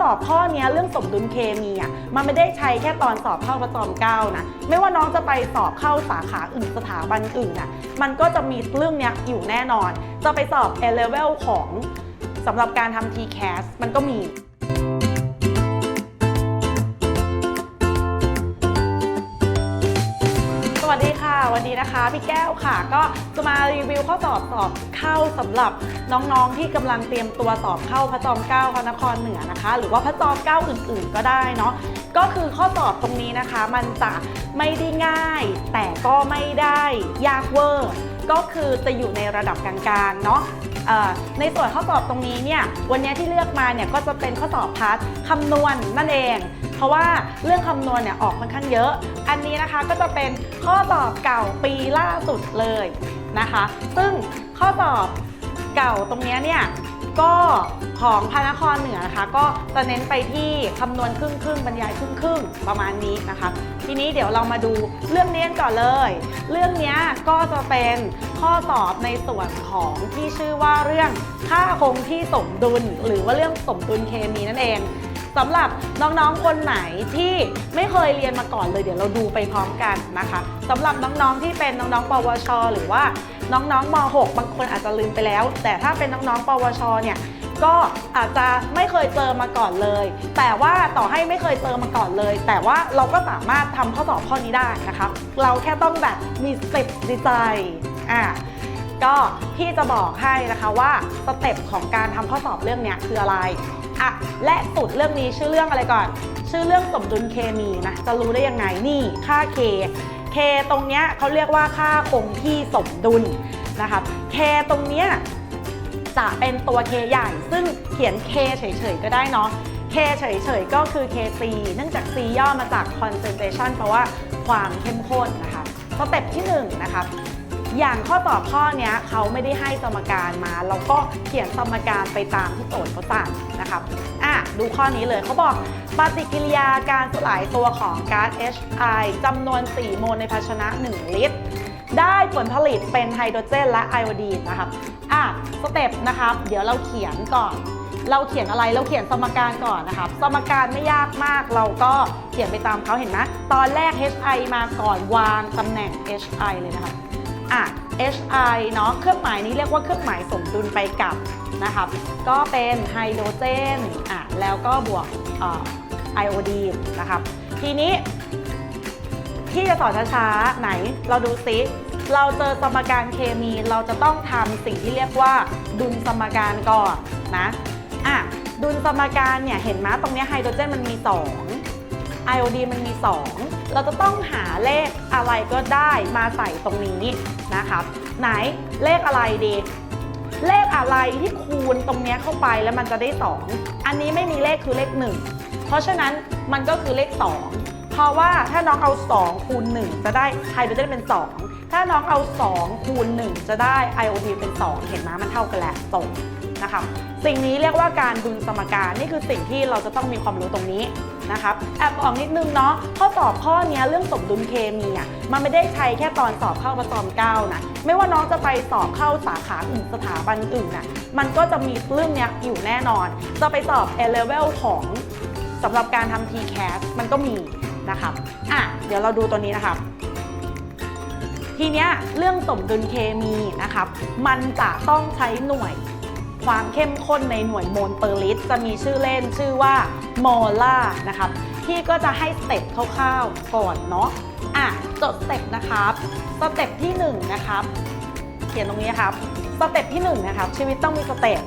สอบข้อเนี้ยเรื่องสมดุลเคมีอะมันไม่ได้ใช้แค่ตอนสอบเข้าประจอมเก้านะไม่ว่าน้องจะไปสอบเข้าสาขาอื่นสถาบันอื่นอะมันก็จะมีเรื่องเนี้ยอยู่แน่นอน จะไปสอบ A level ของสำหรับการทำ TCAS มันก็มี ดีนะคะพี่แก้วค่ะ ก็จะมารีวิวข้อสอบสอบเข้าสำหรับน้องๆที่กำลังเตรียมตัวสอบเข้าพระจอมเกล้าพระนครเหนือนะคะ หรือว่าพระจอมเกล้าอื่น ๆ ก็ได้เนาะก็คือข้อสอบตรงนี้นะคะ มันจะไม่ได้ง่าย แต่ก็ไม่ได้ยากเวอร์ก็คือจะอยู่ในระดับกลางๆเนาะ ในส่วนข้อสอบตรงนี้เนี่ยวันนี้ที่เลือกมาเนี่ยก็จะเป็นข้อสอบพาร์ทคำนวณนั่นเอง เพราะว่าเรื่องคำนวณเนี่ยออกค่อนข้างเยอะ อันนี้นะคะก็จะเป็นข้อสอบเก่าปีล่าสุดเลยนะคะ ซึ่งข้อสอบเก่าตรงนี้เนี่ยก็ของพระนครเหนือนะคะ ก็จะเน้นไปที่คำนวณครึ่งครึ่งบรรยายครึ่งครึ่งประมาณนี้นะคะ ทีนี้เดี๋ยวเรามาดูเรื่องนี้กันก่อนเลย เรื่องเนี้ยก็จะเป็นข้อสอบในส่วนของที่ชื่อว่าเรื่องค่าคงที่สมดุล หรือว่าเรื่องสมดุลเคมีนั่นเองสำหรับน้องๆ คนไหนที่ไม่เคยเรียนมาก่อนเลย เดี๋ยวเราดูไปพร้อมกันนะคะสำหรับน้องๆ ที่เป็นน้องๆ ปวช หรือว่าน้องๆม .6 บางคนอาจจะลืมไปแล้ว แต่ถ้าเป็นน้องๆ ปวช เนี่ย ก็อาจจะไม่เคยเจอมาก่อนเลย แต่ว่าต่อให้ไม่เคยเจอมาก่อนเลย แต่ว่าเราก็สามารถทำข้อสอบข้อนี้ได้นะคะเราแค่ต้องแบบมีสเต็ปดีใจอ่าก็พี่จะบอกให้นะคะว่าสเต็ปของการทำข้อสอบเรื่องเนี้ยคืออะไรอะและสูตรเรื่องนี้ชื่อเรื่องอะไรก่อน ชื่อเรื่องสมดุลเคมีนะจะรู้ได้ยังไงนี่ค่า K K ตรงเนี้ยเขาเรียกว่าค่าคงที่สมดุลนะคะ K ตรงเนี้ย จะเป็นตัว K ใหญ่ ซึ่งเขียน K เฉยๆก็ได้เนาะ K เฉยๆก็คือ KC เนื่องจาก C ย่อมาจาก concentration แปลว่าความเข้มข้นนะคะสเต็ปที่1นะคะอย่างข้อสอข้อนี้เขาไม่ได้ให้สมการมาเราก็เขียนสมการไปตามที่โจทย์เขาสั่งนะครับอะดูข้อนี้เลยเขาบอกปฏิกิริยาการสลายตัวของก๊าซ HI จำนวน 4 โมลในภาชนะ 1 ลิตร ได้ผลผลิตเป็นไฮโดรเจนและไอโอดีนนะครับอะสเต็ปนะครับเดี๋ยวเราเขียนก่อน เราเขียนอะไรเราเขียนสมการก่อนนะครับ สมการไม่ยากมากเราก็เขียนไปตามเขาเห็นไหมตอนแรก HI มาก่อนวางตำแหน่ง HI เลยนะครับอะ HI เนาะเครื่องหมายนี้เรียกว่าเครื่องหมายสมดุลไปกับนะครับ ก็เป็นไฮโดรเจนอะแล้วก็บวกไอโอดีนนะครับ ทีนี้ ที่จะสอนช้าๆ ไหนเราดูซิ เราเจอสมการเคมีเราจะต้องทำสิ่งที่เรียกว่า ดุลสมการก่อนนะอะดุลสมการเนี่ยเห็นไหมตรงนี้ไฮโดรเจนมันมี 2 ไอโอดีนมันมี 2 เราจะต้องหาเลขอะไรก็ได้มาใส่ตรงนี้นะครับ ไหนเลขอะไรดี เลขอะไรที่คูณตรงนี้เข้าไปแล้วมันจะได้ 2 อันนี้ไม่มีเลขคือเลข 1 เพราะฉะนั้นมันก็คือเลข 2 เพราะว่าถ้าน้องเอา2คูณ1จะได้ไฮโดรเจนเป็น 2 ถ้าน้องเอา2คูณ1จะได้ไอโอดเป็น 2 เห็นไหมมันเท่ากันแหล้วตรงนะครับสิ่งนี้เรียกว่าการดุลสมการนี่คือสิ่งที่เราจะต้องมีความรู้ตรงนี้นะครับแอบออกนิดนึงเนาะข้อสอบข้อนี้เรื่องสมดุลเคมีอะมันไม่ได้ใช้แค่ตอนสอบเข้าประจอมเก้านะไม่ว่าน้องจะไปสอบเข้าสาขาอื่นสถาบันอื่นน่ะมันก็จะมีเรื่องเนี้ยอยู่แน่นอน จะไปสอบ A level ของสำหรับการทำ TCAS มันก็มี นะครับอะเดี๋ยวเราดูตัวนี้นะครับ ทีเนี้ยเรื่องสมดุลเคมีนะครับ มันจะต้องใช้หน่วยความเข้มข้นในหน่วยโมลเปอร์ลิตรจะมีชื่อเล่นชื่อว่าโมล่านะครับที่ก็จะให้สเต็ปคร่าวๆก่อนเนาะอะจดสเต็ปนะครับสเต็ปที่1นะครับเขียนตรงนี้ครับสเต็ปที่1นะครับชีวิตต้องมีสเต็ป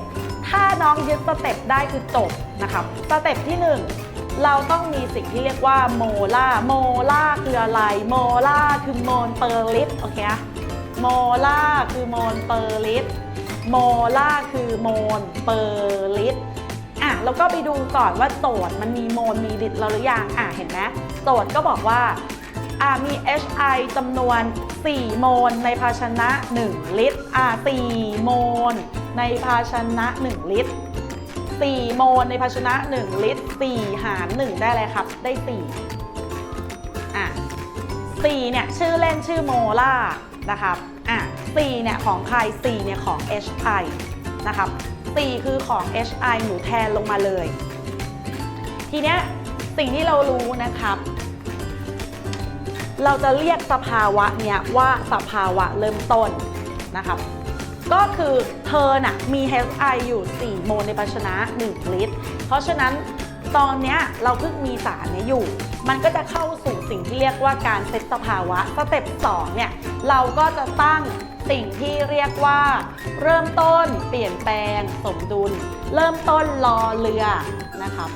ถ้าน้องยึดสเต็ปได้คือจบนะครับสเต็ปที่ 1 เราต้องมีสิ่งที่เรียกว่าโมล่าโมล่าคืออะไร โมล่าคือโมลเปอร์ลิตรโอเคอะโมล่าคือโมลเปอร์ลิตรโมล่าคือโมลเปอร์ลิตรอะแล้วก็ไปดูก่อนว่าโจทย์มันมีโมลมีลิตรแล้วหรือยังอะเห็นไหมโจทย์ก็บอกว่าอ่ามี HI จำนวน 4 โมลในภาชนะ 1 ลิตรอ่า4โมลในภาชนะ 1 ลิตร 4 โมลในภาชนะ 1 ลิตร 4 หาร 1 ได้เลยครับ ได้ 4 อะ4เนี่ยชื่อเล่นชื่อโมล่านะครับ อะ4เนี่ยของใคร4เนี่ยของ HI นะครับ4คือของ HI หนูแทนลงมาเลย ทีเนี้ยสิ่งที่เรารู้นะครับ เราจะเรียกสภาวะเนี้ยว่าสภาวะเริ่มต้นนะครับ ก็คือเธอน่ะมี HI อยู่ 4 โมลในภาชนะ 1 ลิตร เพราะฉะนั้นตอนเนี้ยเราเพิ่งมีสารเนี้ยอยู่ มันก็จะเข้าสู่สิ่งที่เรียกว่าการเซตสภาวะ สเต็ป2เนี่ย เราก็จะตั้งสิ่งที่เรียกว่า เริ่มต้นเปลี่ยนแปลงสมดุล เริ่มต้นรอเรือนะครับ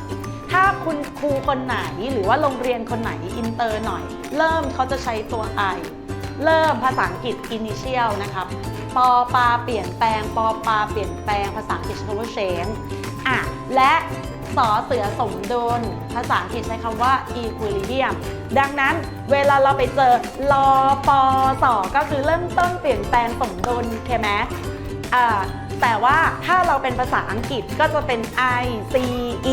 ถ้าคุณครูคนไหนหรือว่าโรงเรียนคนไหนอินเตอร์หน่อย เริ่มเขาจะใช้ตัว I เริ่มภาษาอังกฤษ initial นะครับปอปาเปลี่ยนแปลงปอปาเปลี่ยนแปลงภาษาอังกฤษใช้คำว่า change อะและสอเสือสมดุล ภาษาอังกฤษใช้คำว่า equilibrium ดังนั้นเวลาเราไปเจอรอปอสอก็คือเริ่มต้นเปลี่ยนแปลงสมดุลเคไหมอ่าแต่ว่าถ้าเราเป็นภาษาอังกฤษก็จะเป็น I C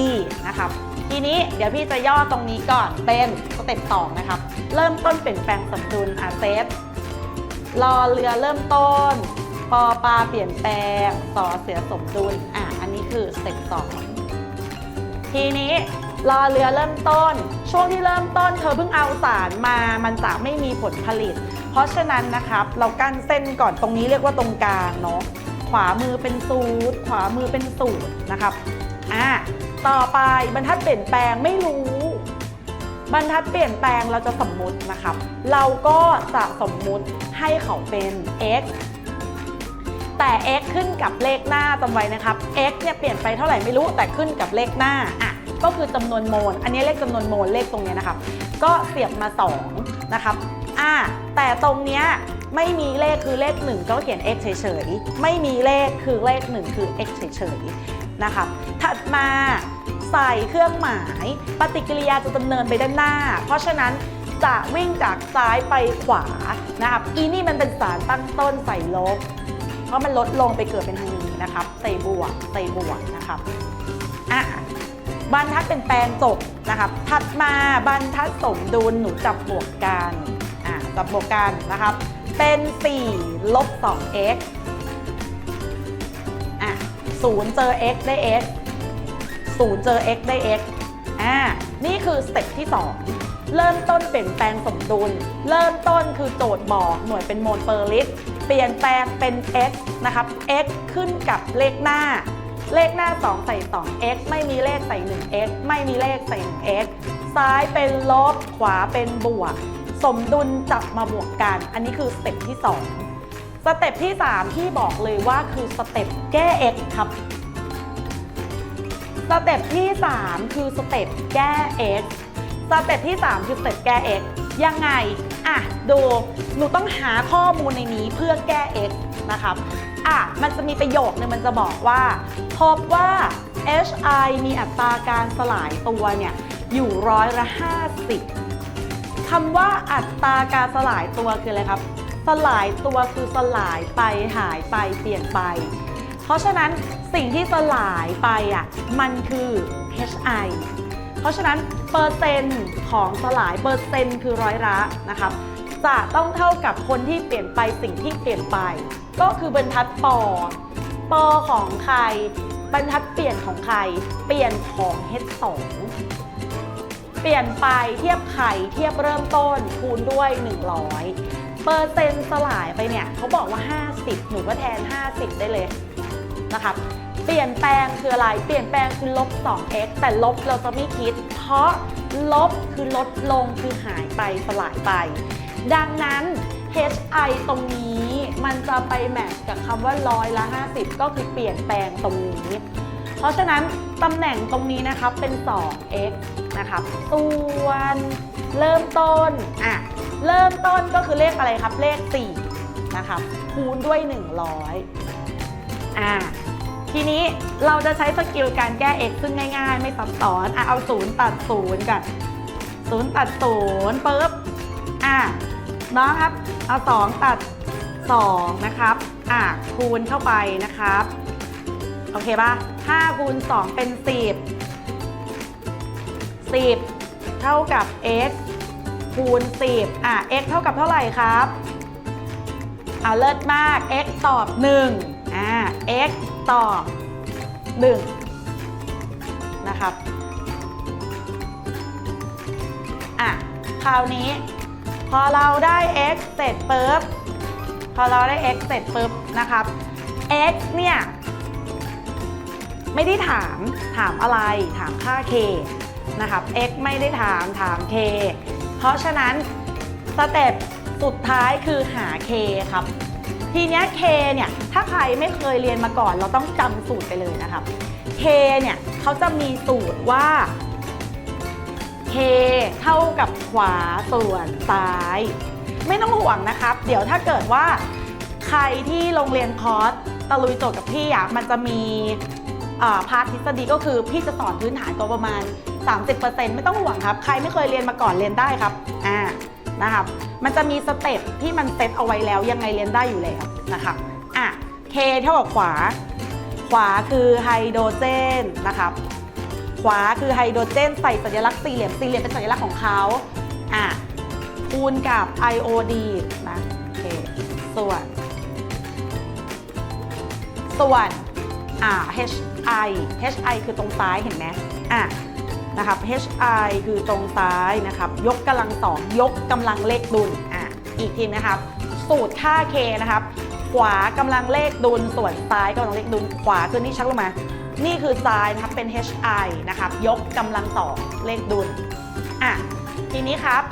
E นะครับ ทีนี้เดี๋ยวพี่จะย่อตรงนี้ก่อนเป็นสเต็ปสองนะครับ เริ่มต้นเปลี่ยนแปลงสมดุลอะเซฟรอเรือเริ่มต้น ปอปลาเปลี่ยนแปลงสอเสือสมดุลอะอันนี้คือสเต็ปสองทีนี้รอเรือเริ่มต้น ช่วงที่เริ่มต้นเธอเพิ่งเอาสารมา มันจะไม่มีผลผลิต เพราะฉะนั้นนะครับ เรากั้นเส้นก่อนตรงนี้เรียกว่าตรงกลางเนาะขวามือเป็นสูตรขวามือเป็นสูตรนะครับ อะต่อไปบรรทัดเปลี่ยนแปลงไม่รู้ บรรทัดเปลี่ยนแปลงเราจะสมมุตินะครับ เราก็จะสมมุติให้เขาเป็น x แต่ x ขึ้นกับเลขหน้าจำไว้นะครับ x เนี่ยเปลี่ยนไปเท่าไหร่ไม่รู้แต่ขึ้นกับเลขหน้าอะก็คือจำนวนโมล อันนี้เลขจำนวนโมลเลขตรงนี้นะครับ ก็เสียบมา 2 นะครับอะแต่ตรงเนี้ยไม่มีเลขคือเลข 1 ก็เขียน x เฉยๆ ไม่มีเลขคือเลข 1 คือ x เฉยๆ นะครับถัดมาใส่เครื่องหมาย ปฏิกิริยาจะดำเนินไปด้านหน้า เพราะฉะนั้นจะวิ่งจากซ้ายไปขวานะครับอีนี่มันเป็นสารตั้งต้นใส่ลบ เพราะมันลดลงไปเกิดเป็นทางนี้นะครับใส่บวกใส่บวกนะครับอะบรรทัดเป็นแปลงจบนะครับถัดมาบรรทัดสมดุลหนูจับบวกกันอะจับบวกกันนะครับเป็น 4 ลบ 2x 0 เจอ x ได้ x 0 เจอ x ได้ x อ่า นี่คือสเต็ปที่ 2 เริ่มต้นเปลี่ยนแปลงสมดุล เริ่มต้นคือโจทย์บอกหน่วยเป็นโมลเปอร์ลิตร เปลี่ยนแปลงเป็น x นะครับ x ขึ้นกับเลขหน้า เลขหน้า 2 ใส่ 2x ไม่มีเลขใส่ 1x ไม่มีเลขใส่ 1x ซ้ายเป็นลบ ขวาเป็นบวก สมดุลจับมาบวกกัน อันนี้คือสเต็ปที่ 2 เต็ปที่ 3 ที่บอกเลยว่าคือสเต็ปแก้ x ครับสเต็ปที่ 3 คือสเต็ปแก้ x สเต็ปที่ 3 คือสเต็ปแก้ x ยังไง อะ ดูหนูต้องหาข้อมูลในนี้เพื่อแก้ x นะครับ อะ มันจะมีประโยคนึงมันจะบอกว่า พบว่า HI มีอัตราการสลายตัวเนี่ย อยู่ร้อยละ 50คำว่าอัตราการสลายตัวคืออะไรครับ ลายตัวคือสลายไปหายไปเปลี่ยนไป เพราะฉะนั้นสิ่งที่สลายไปอะมันคือ HI เพราะฉะนั้นเปอร์เซ็นต์ของสลายเปอร์เซ็นต์คือร้อยละนะครับจะต้องเท่ากับคนที่เปลี่ยนไปสิ่งที่เปลี่ยนไป ก็คือบรรทัดปอปอของใคร บรรทัดเปลี่ยนของใคร เปลี่ยนของ H2 เปลี่ยนไปเทียบไข่เทียบเริ่มต้นคูณด้วย 100 เปอร์เซ็นต์สลายไปเนี่ยเขาบอกว่า 50 หนูก็แทน 50 ได้เลยนะครับเปลี่ยนแปลงคืออะไร เปลี่ยนแปลงคือลบ 2x แต่ลบเราจะไม่คิด เพราะลบคือลดลงคือหายไปสลายไป ดังนั้น hi ตรงนี้มันจะไปแมทกับคำว่าร้อยละ 50 ก็คือเปลี่ยนแปลงตรงนี้ เพราะฉะนั้นตำแหน่งตรงนี้นะครับเป็น 2x นะครับส่วนเริ่มต้นอะ เริ่มต้นก็คือเลขอะไรครับ เลข4นะครับคูณด้วย 100อะทีนี้เราจะใช้สกิลการแก้ x ซึ่งง่ายๆ ไม่ซับซ้อนอะเอา 0 ตัด 0กัน0ตัด0ปุ๊บอะน้องครับ เอา 2 ตัด 2 นะครับ อะคูณเข้าไปนะครับ โอเคป่ะ5คูณ2เป็น 10 10 เท่ากับ x คูณ 10 อะ x เท่ากับเท่าไหร่ครับเอาเลิศมาก x ตอบ 1 อ่า x ตอบ 1 นะครับ อ่าคราวนี้ พอเราได้ x เสร็จปุ๊บ พอเราได้ x เสร็จปุ๊บนะครับ x เนี่ย ไม่ได้ถาม ถามอะไร ถามค่า k นะครับ x ไม่ได้ถาม ถาม k เพราะฉะนั้นสเต็ปสุดท้ายคือหา k ครับ ทีเนี้ย k เนี่ยถ้าใครไม่เคยเรียนมาก่อน เราต้องจำสูตรไปเลยนะครับ k เนี่ยเขาจะมีสูตรว่า k เท่ากับขวาส่วนซ้าย ไม่ต้องห่วงนะครับ เดี๋ยวถ้าเกิดว่าใครที่โรงเรียนคอร์สตะลุยโจทย์กับพี่อะมันจะมี พาร์ททฤษฎีก็คือพี่จะสอนพื้นฐานตัวประมาณ 30%ไม่ต้องห่วงครับ ใครไม่เคยเรียนมาก่อนเรียนได้ครับอ่านะครับมันจะมีสเต็ปที่มันเซตเอาไว้แล้วยังไงเรียนได้อยู่แล้วนะครับอะ k เท่ากับขวา ขวาคือไฮโดรเจนนะครับขวาคือไฮโดรเจนใส่สัญลักษณ์สี่เหลี่ยมสี่เหลี่ยมเป็นสัญลักษณ์ของเขาอะคูณกับไอโอดนะโอเคส่วน ส่วนอ่า HI HI คือตรงซ้ายเห็นไหมอะนะครับ HI คือตรงซ้ายนะครับ ยกกำลังสองยกกำลังเลขดุลอะอีกทีนะครับ สูตรค่า K นะครับ ขวากำลังเลขดุลส่วนซ้ายกำลังเลขดุลขวาคือนี่ชักลงมา นี่คือซ้ายนะครับเป็น HI นะครับ ยกกำลังสองเลขดุลอะทีนี้ครับ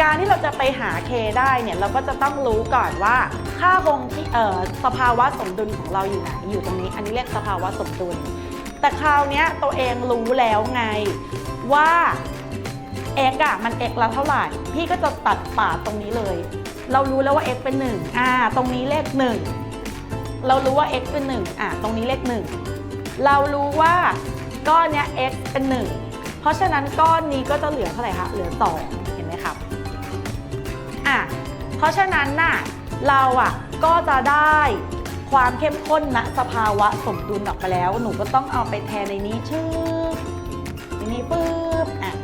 การที่เราจะไปหา K ได้เนี่ยเราก็จะต้องรู้ก่อนว่า ค่าคงที่เอ่อสภาวะสมดุลของเราอยู่ไหนอยู่ตรงนี้ อันนี้เรียกสภาวะสมดุล แต่คราวนี้ตัวเองรู้แล้วไงว่า x อะมัน x ล้วเท่าไหร่ พี่ก็จะตัดป่าตรงนี้เลย เรารู้แล้วว่า x เป็น1อ่าตรงนี้เลข 1 เรารู้ว่า x เป็น1อ่าตรงนี้เลข 1 เรารู้ว่าก้อนเนี้ย x เป็น 1 เพราะฉะนั้นก้อนนี้ก็จะเหลือเท่าไหร่คะเหลือ 2 อะเพราะฉะนั้นน่ะเราอะก็จะได้ความเข้มข้นณสภาวะสมดุลออกไปแล้ว หนูก็ต้องเอาไปแทนในนี้ชื่อในนี้ปุ๊บอะ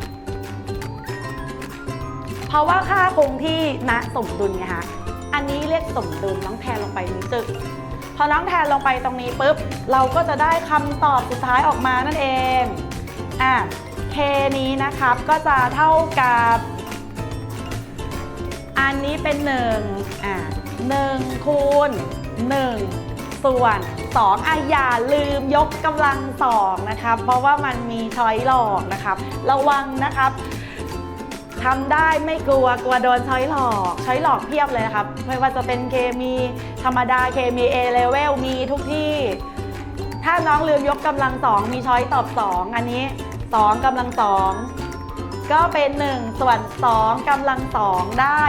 เพราะว่าค่าคงที่ณสมดุลไงคะอันนี้เรียกสมดุลน้องแทนลงไปนี้จึกพอน้องแทนลงไปตรงนี้ปุ๊บ เราก็จะได้คำตอบสุดท้ายออกมานั่นเองอะ k นี้นะครับก็จะเท่ากับ อันนี้เป็น1อ่า1คูณ1ส่วน2อะอย่าลืมยกกำลังสองนะครับ เพราะว่ามันมีช้อยหลอกนะครับ ระวังนะครับทำได้ไม่กลัวกลัวโดนช้อยหลอกช้อยหลอกเพียบเลยนะครับไม่ว่าจะเป็นเคมีธรรมดาเคมี A level มีทุกที่ ถ้าน้องลืมยกกำลังสองมีช้อยตอบ2อันนี้2กำลังสอง ก็เป็น 1 ส่วน 2กำลัง 2 ได้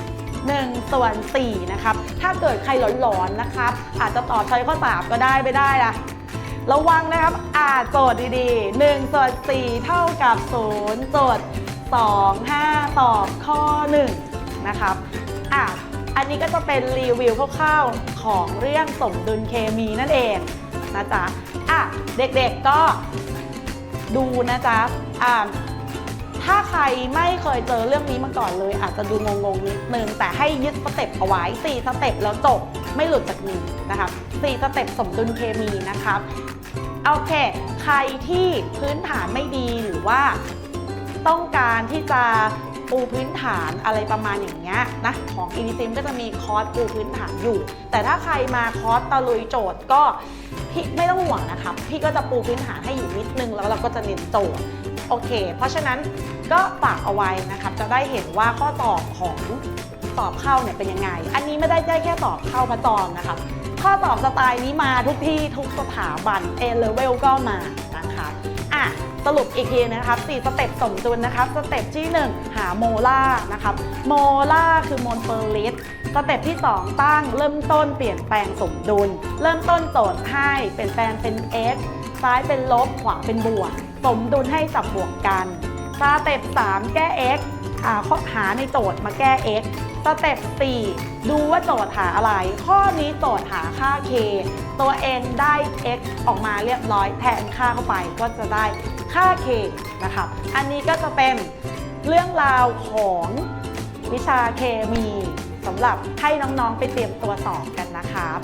4 1 ส่วน 4 นะครับ ถ้าเกิดใครหลอนๆนะครับ อาจจะตอบใช้ข้อ 3 ก็ได้ไม่ได้ละระวังนะครับ อ่าโจทย์ดีๆ1ส่วน4เท่ากับ0โจทย์2 5 ตอบข้อ 1 นะครับอะอันนี้ก็จะเป็นรีวิวคร่าวๆของเรื่องสมดุลเคมีนั่นเองนะจ๊ะอะเด็กๆก็ดูนะจ๊ะอ่า ถ้าใครไม่เคยเจอเรื่องนี้มาก่อนเลย อาจจะดูงงๆนิดนึงแต่ให้ยึดสเต็ปเอาไว้4สเต็ปแล้วจบไม่หลุดจากนี้นะครับ4สเต็ปสมดุลเคมีนะครับโอเค ใครที่พื้นฐานไม่ดีหรือว่าต้องการที่จะปูพื้นฐานอะไรประมาณอย่างเงี้ยนะของอี s ิมก็จะมีคอร์สปูพื้นฐานอยู่ แต่ถ้าใครมาคอร์สตะลุยโจทย์ก็พี่ไม่ต้องห่วงนะครับพี่ก็จะปูพื้นฐานให้อยู่นิดนึงแล้วเราก็จะเน้นโจทย์ โอเค เพราะฉะนั้นก็ฝากเอาไว้นะครับ จะได้เห็นว่าข้อสอบของสอบเข้าเนี่ยเป็นยังไง อันนี้ไม่ได้ได้แค่สอบเข้าพระจอมนะครับ ข้อสอบสไตล์นี้มาทุกที่ทุกสถาบัน A level ก็มานะคะอะสรุปอีกทีนะครับ4สเต็ปสมดุลนะครับสเต็ปที่ 1 หาโมล่านะครับโมล่าคือโมลเปอร์ลิตรสเต็ปที่ 2 ตั้งเริ่มต้นเปลี่ยนแปลงสมดุล เริ่มต้นโจทย์ให้เปลี่ยนแปลงเป็น x ซ้ายเป็นลบขวาเป็นบวก สมดุลให้จับบวกกันสเต็ป3แก้ x หาข้อหาในโจทย์มาแก้ x สเต็ป4ดูว่าโจทย์หาอะไร ข้อนี้โจทย์หาค่า k ตัวเองได้ x ออกมาเรียบร้อยแทนค่าเข้าไปก็จะได้ค่า k นะครับอันนี้ก็จะเป็นเรื่องราวของวิชาเคมีสำหรับให้น้องๆไปเตรียมตัวสอบกันนะครับ